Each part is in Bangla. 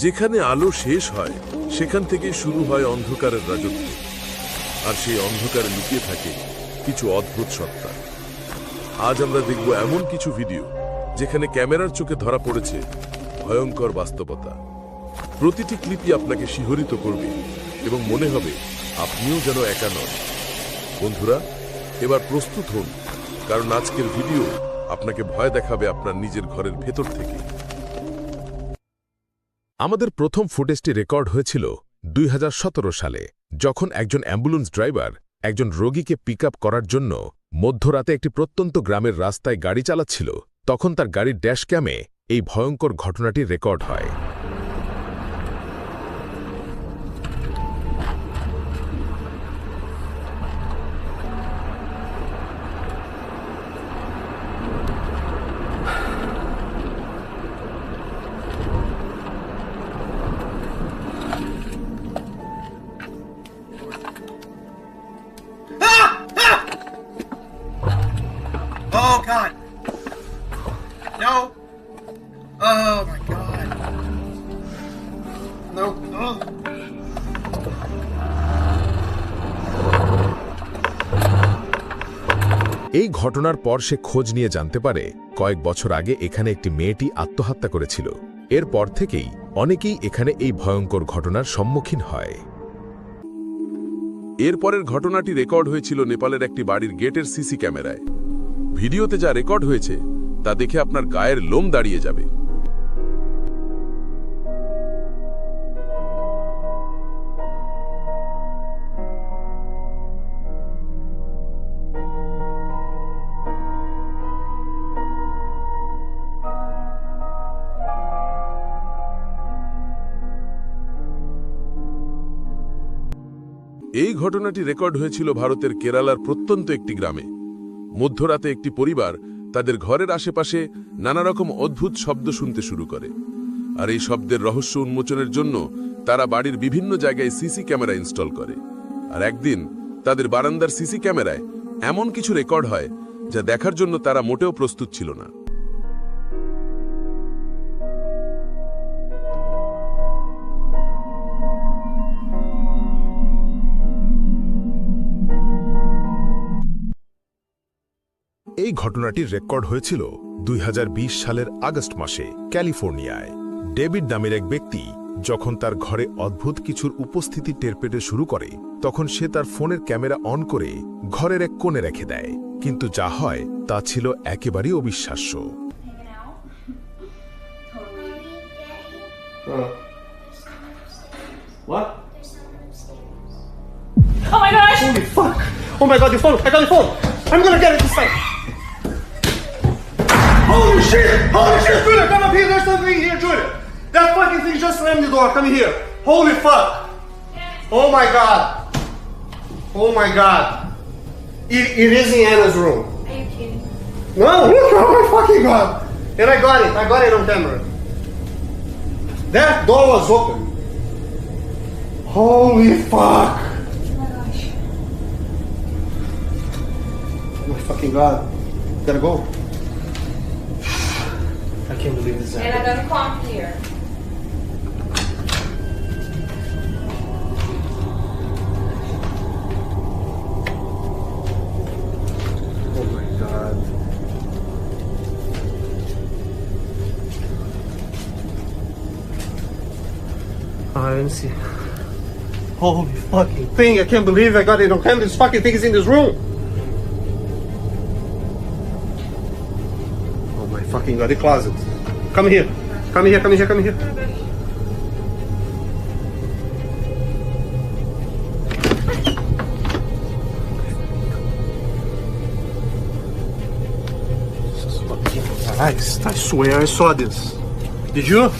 যেখানে আলো শেষ হয়, সেখান থেকে শুরু হয় অন্ধকারের রাজত্ব। আর সেই অন্ধকারে লুকিয়ে থাকে কিছু অদ্ভুত সত্তা। আজ আমরা দেখব এমন কিছু ভিডিও যেখানে ক্যামেরার চোখে ধরা পড়েছে ভয়ঙ্কর বাস্তবতা। প্রতিটি ক্লিপই আপনাকে শিহরিত করবে এবং মনে হবে আপনিও যেন একা নন। বন্ধুরা, এবার প্রস্তুত হন, কারণ আজকের ভিডিও আপনাকে ভয় দেখাবে আপনার নিজের ঘরের ভেতর থেকে। আমাদের প্রথম ফুটেজটি রেকর্ড হয়েছিল দুই হাজার সতেরো সালে, যখন একজন অ্যাম্বুলেন্স ড্রাইভার একজন রোগীকে পিক করার জন্য মধ্যরাতে একটি প্রত্যন্ত গ্রামের রাস্তায় গাড়ি চালাচ্ছিল, তখন তার গাড়ির ড্যাশ ক্যামে এই ভয়ঙ্কর ঘটনাটি রেকর্ড হয়। Oh god. No. Oh my god. No. Oh. এই ঘটনার পর সে খোঁজ নিয়ে জানতে পারে কয়েক বছর আগে এখানে একটি মেয়েটি আত্মহত্যা করেছিল এরপর থেকেই অনেকেই এখানে এই ভয়ঙ্কর ঘটনার সম্মুখীন হয় এরপরের ঘটনাটি রেকর্ড হয়েছিল নেপালের একটি বাড়ির গেটের সিসি ক্যামেরায় ভিডিওতে যা রেকর্ড হয়েছে, তা দেখে আপনার গায়ের লোম দাঁড়িয়ে যাবে। এই ঘটনাটি রেকর্ড হয়েছিল ভারতের কেরালার প্রত্যন্ত একটি গ্রামে। মধ্যরাতে একটি পরিবার তাদের ঘরের আশেপাশে নানা রকম অদ্ভুত শব্দ শুনতে শুরু করে। আর এই শব্দের রহস্য উন্মোচনের জন্য তারা বাড়ির বিভিন্ন জায়গায় সিসি ক্যামেরা ইনস্টল করে। আর একদিন তাদের বারান্দার সিসি ক্যামেরায় এমন কিছু রেকর্ড হয় যা দেখার জন্য তারা মোটেও প্রস্তুত ছিল না। এই ঘটনাটির রেকর্ড হয়েছিল দুই হাজার বিশ সালের আগস্ট মাসে ক্যালিফোর্নিয়ায় ডেভিড নামের এক ব্যক্তি যখন তার ঘরে অদ্ভুত কিছুর উপস্থিতি টের পেতে শুরু করে তখন সে তার ফোনের ক্যামেরা অন করে ঘরের এক কোণে রেখে দেয় কিন্তু যা হয় তা ছিল একেবারেই অবিশ্বাস্য Oh my gosh! Holy fuck! Oh my god, your phone! I got your phone! I'm gonna get it this time! Holy shit! Holy shit! Julia, come up here! There's something here, Julia! That fucking thing just slammed the door. Come here. Holy fuck! Oh my god! Oh my god! It, it is in Anna's room. Are you kidding? No, look, oh my fucking god! And I got it, I got it on camera. That door was open. Holy fuck! Oh my gosh. Oh my fucking god. Gotta go. I can't believe this And I happened. gotta come here. Oh my god. Oh, I didn't see. Holy fucking thing! I can't believe I got it on camera. This fucking thing is in this room. Oh my fucking god! The closet. Come here. Come here. Come here. Come here. Christ! I swear I saw this. Did you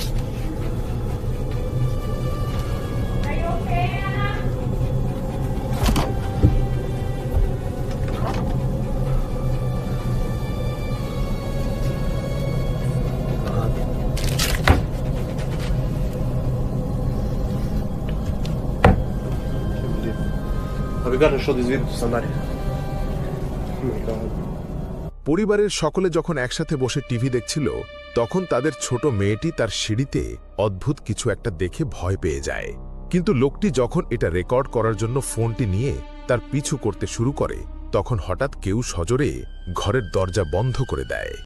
To somebody. Oh my god. পরিবারের সকলে যখন একসাথে বসে টিভি দেখছিল, তখন তাদের ছোট মেয়েটি তার সিঁড়িতে অদ্ভুত কিছু একটা দেখে ভয় পেয়ে যায় কিন্তু লোকটি যখন এটা রেকর্ড করার জন্য ফোনটি নিয়ে তার পিছু করতে শুরু করে, তখন হঠাৎ কেউ সজোরে ঘরের দরজা বন্ধ করে দেয়